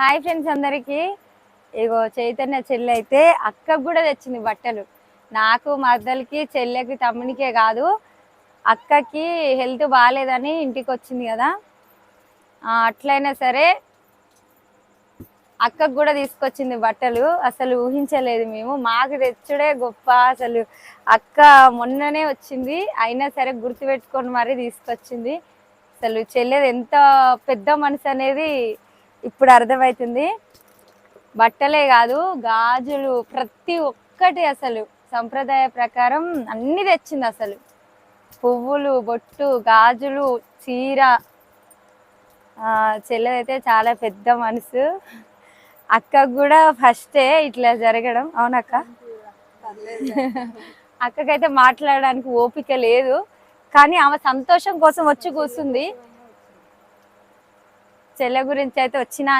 Hi friends అందరికీ. ఇగో చైతన్య చెల్లి అయితే అక్కకు కూడా తెచ్చింది బట్టలు. నాకు మద్దలకి చెల్లెకి తమ్మునికే కాదు అక్కకి హెల్త్ బాగాలేదని ఇంటికి వచ్చింది కదా. అట్లయినా సరే అక్కకు కూడా తీసుకొచ్చింది బట్టలు. అసలు ఊహించలేదు మేము. మాకు తెచ్చుడే గొప్ప అసలు. అక్క మొన్ననే వచ్చింది. అయినా సరే గుర్తుపెట్టుకొని మరీ తీసుకొచ్చింది. అసలు చెల్లెది ఎంత పెద్ద మనసు అనేది ఇప్పుడు అర్థమవుతుంది బట్టలే కాదు గాజులు ప్రతి ఒక్కటి అసలు. సంప్రదాయ ప్రకారం అన్ని తెచ్చింది అసలు. పువ్వులు బొట్టు గాజులు చీర. ఆ, చెల్లెదైతే చాలా పెద్ద మనసు. అక్కకు కూడా ఫస్టే ఇట్లా జరగడం. అవునక్క? అక్కకైతే మాట్లాడడానికి ఓపిక లేదు. కానీ ఆమె సంతోషం కోసం వచ్చి కూర్చుంది. చెల్లె గురించి అయితే వచ్చినా అని